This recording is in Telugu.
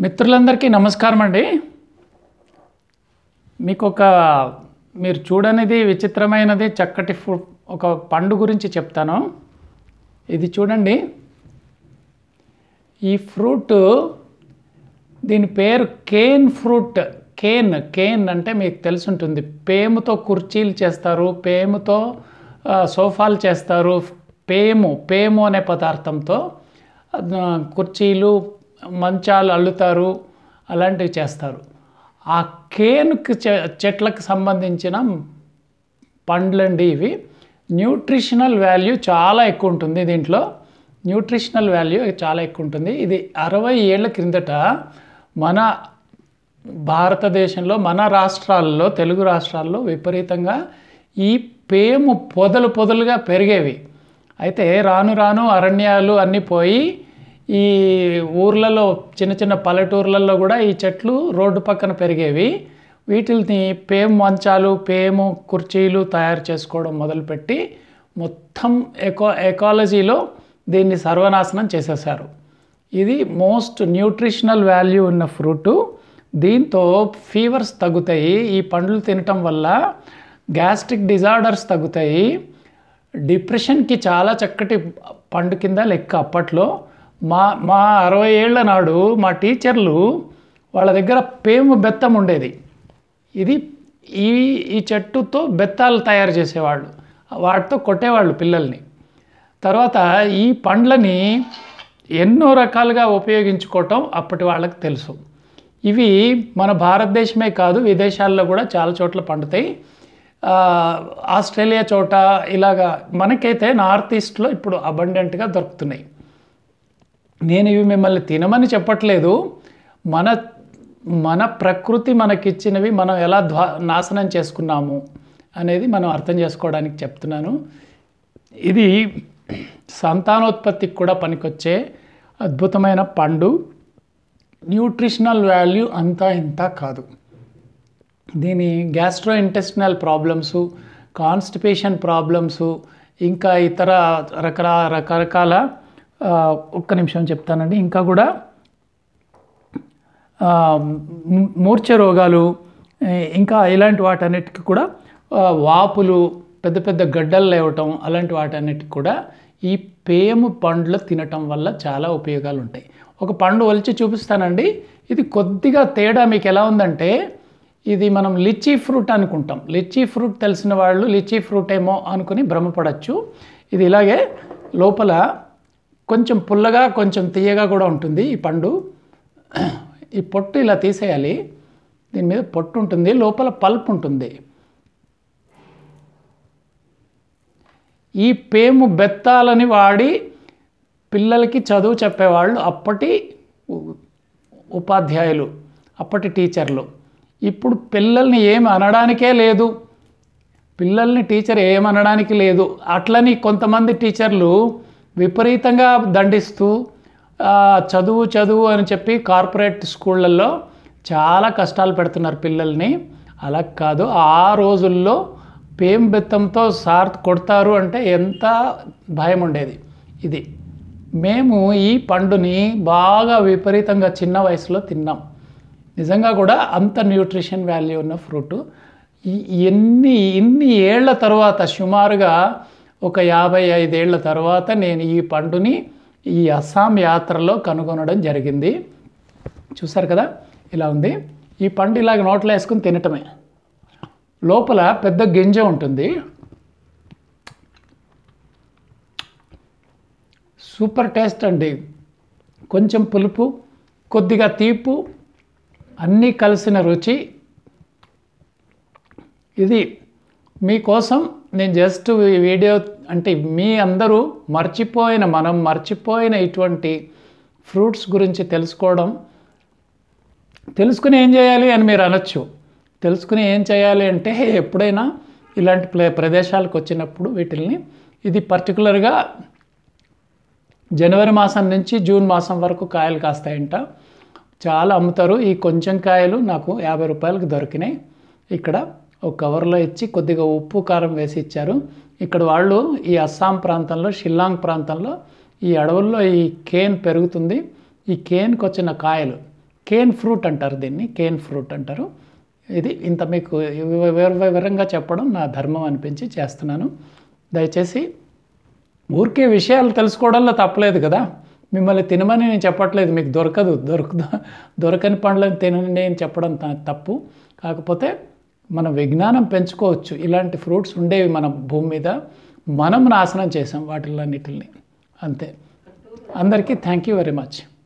మిత్రులందరికీ నమస్కారం అండి. మీకు ఒక మీరు చూడనిది విచిత్రమైనది చక్కటి ఫు ఒక పండు గురించి చెప్తాను. ఇది చూడండి. ఈ ఫ్రూట్ దీని పేరు కేన్ ఫ్రూట్. కేన్ కేన్ అంటే మీకు తెలుసుంటుంది. పేముతో కుర్చీలు చేస్తారు పేముతో సోఫాలు చేస్తారు. పేము పేము అనే పదార్థంతో కుర్చీలు మంచాలు అల్లుతారు అలాంటివి చేస్తారు. ఆ కేన్కి చె- చెట్లకు సంబంధించిన పండ్లండి ఇవి. న్యూట్రిషనల్ వాల్యూ చాలా ఎక్కువ ఉంటుంది దీంట్లో. న్యూట్రిషనల్ వాల్యూ చాలా ఎక్కువ ఉంటుంది. ఇది అరవై ఏళ్ళ క్రిందట మన భారతదేశంలో మన రాష్ట్రాల్లో తెలుగు రాష్ట్రాల్లో విపరీతంగా ఈ పేము పొదలు పొదలుగా పెరిగేవి. అయితే రాను రాను అరణ్యాలు అన్నీ పోయి ఈ ఊర్లలో చిన్న చిన్న పల్లెటూర్లలో కూడా ఈ చెట్లు రోడ్డు పక్కన పెరిగేవి. వీటిని పేము మంచాలు పేము కుర్చీలు తయారు చేసుకోవడం మొదలుపెట్టి మొత్తం ఎకో ఎకాలజీలో దీన్ని సర్వనాశనం చేసేసారు ఇది మోస్ట్ న్యూట్రిషనల్ వాల్యూ ఉన్న ఫ్రూటు. దీంతో ఫీవర్స్ తగ్గుతాయి ఈ పండ్లు తినటం వల్ల గ్యాస్ట్రిక్ డిజార్డర్స్ తగ్గుతాయి. డిప్రెషన్కి చాలా చక్కటి పండు కింద లెక్క అప్పట్లో. మా మా అరవై ఏళ్ళ నాడు మా టీచర్లు వాళ్ళ దగ్గర పేము బెత్తం ఉండేది. ఇది ఈ ఈ చెట్టుతో బెత్తాలు తయారు చేసేవాళ్ళు. వాటితో కొట్టేవాళ్ళు పిల్లల్ని. తర్వాత ఈ పండ్లని ఎన్నో రకాలుగా ఉపయోగించుకోవటం అప్పటి వాళ్ళకి తెలుసు. ఇవి మన భారతదేశమే కాదు విదేశాల్లో కూడా చాలా చోట్ల పండుతాయి. ఆస్ట్రేలియా చోట ఇలాగా మనకైతే నార్త్ ఈస్ట్లో ఇప్పుడు అబండెంట్గా దొరుకుతున్నాయి. నేను ఇవి మిమ్మల్ని తినమని చెప్పట్లేదు. మన మన ప్రకృతి మనకిచ్చినవి మనం ఎలా ధ్వా నాశనం చేసుకున్నాము అనేది మనం అర్థం చేసుకోవడానికి చెప్తున్నాను. ఇది సంతానోత్పత్తికి కూడా పనికొచ్చే అద్భుతమైన పండు. న్యూట్రిషనల్ వాల్యూ అంతా ఇంత కాదు. దీని gastro intestinal problems constipation problems ఇంకా ఇతర రకర రకరకాల ఒక్క నిమిషం చెప్తానండి. ఇంకా కూడా మూర్చ మూర్ఛ రోగాలు ఇంకా ఇలాంటి వాటన్నిటికీ కూడా వాపులు పెద్ద పెద్ద గడ్డలు లేవటం అలాంటి వాటన్నిటికి కూడా ఈ పేము పండ్లు తినటం వల్ల చాలా ఉపయోగాలు ఉంటాయి ఒక పండు ఒలిచి చూపిస్తానండి. ఇది కొద్దిగా తేడా మీకు ఎలా ఉందంటే ఇది మనం లిచీ ఫ్రూట్ అనుకుంటాం. లిచీ ఫ్రూట్ తెలిసిన వాళ్ళు లిచీ ఫ్రూట్ ఏమో అనుకుని భ్రమపడచ్చు. ఇది ఇలాగే లోపల కొంచెం పుల్లగా కొంచెం తీయగా కూడా ఉంటుంది ఈ పండు. ఈ పొట్టు ఇలా తీసేయాలి. దీని మీద పొట్టు ఉంటుంది లోపల పల్ప్ ఉంటుంది. ఈ పేము బెత్తాలని వాడి పిల్లలకి చదువు చెప్పేవాళ్ళు అప్పటి ఉపాధ్యాయులు అప్పటి టీచర్లు. ఇప్పుడు పిల్లల్ని ఏమి అనడానికే లేదు. పిల్లల్ని టీచర్ ఏమనడానికి లేదు. అట్లని కొంతమంది టీచర్లు విపరీతంగా దండిస్తూ చదువు చదువు అని చెప్పి కార్పొరేట్ స్కూళ్ళల్లో చాలా కష్టాలు పెడుతున్నారు పిల్లల్ని. అలా కాదు ఆ రోజుల్లో పేం బెత్తంతో సార్ కొడతారు అంటే ఎంత భయం ఉండేది. ఇది మేము ఈ పండుని బాగా విపరీతంగా చిన్న వయసులో తిన్నాం. నిజంగా కూడా అంత న్యూట్రిషన్ వాల్యూ ఉన్న ఫ్రూట్. ఎన్ని ఇన్ని ఏళ్ళ తర్వాత సుమారుగా ఒక యాభై ఐదేళ్ళ తర్వాత నేను ఈ పండుని ఈ అస్సాం యాత్రలో కనుగొనడం జరిగింది. చూసారు కదా? ఇలా ఉంది. ఈ పండు ఇలాగ నోట్లో వేసుకుని తినటమే. లోపల పెద్ద గింజ ఉంటుంది. సూపర్ టేస్ట్ అండి. కొంచెం పులుపు కొద్దిగా తీపు అన్నీ కలిసిన రుచి. ఇది మీకోసం నేను జస్ట్ వీడియో అంటే మీ అందరూ మర్చిపోయిన మనం మర్చిపోయిన ఇటువంటి ఫ్రూట్స్ గురించి తెలుసుకోవడం తెలుసుకుని ఏం చేయాలి అని మీరు అనొచ్చు. తెలుసుకుని ఏం చేయాలి అంటే ఎప్పుడైనా ఇలాంటి ప్లే ప్రదేశాలకు వచ్చినప్పుడు వీటిల్ని ఇది పర్టికులర్గా జనవరి మాసం నుంచి జూన్ మాసం వరకు కాయలు కాస్తాయంట. చాలా అమ్ముతారు. ఈ కొంచెం కాయలు నాకు యాభై రూపాయలకు దొరికినాయి. ఇక్కడ ఒక కవర్లో ఇచ్చి కొద్దిగా ఉప్పు కారం వేసి ఇచ్చారు. ఇక్కడ వాళ్ళు ఈ అస్సాం ప్రాంతంలో షిల్లాంగ్ ప్రాంతంలో ఈ అడవుల్లో ఈ కేన్ పెరుగుతుంది. ఈ కేన్కి వచ్చిన కాయలు కేన్ ఫ్రూట్ అంటారు దీన్ని కేన్ ఫ్రూట్ అంటారు. ఇది ఇంత మీకు వివరంగా చెప్పడం నా ధర్మం అనిపించి చేస్తున్నాను. దయచేసి ఊరికే విషయాలు తెలుసుకోవడంలో తప్పలేదు కదా. మిమ్మల్ని తినమని నేను చెప్పట్లేదు మీకు దొరకదు దొరకదు దొరకని పండ్లను తినని నేను చెప్పడం త- తప్పు. కాకపోతే మన విజ్ఞానం పెంచుకోవచ్చు. ఇలాంటి ఫ్రూట్స్ ఉండేవి మన భూమి మీద. మనం నాశనం చేసాం వాటిలన్నిటిని. అంతే. అందరికీ థ్యాంక్ యూ వెరీ మచ్.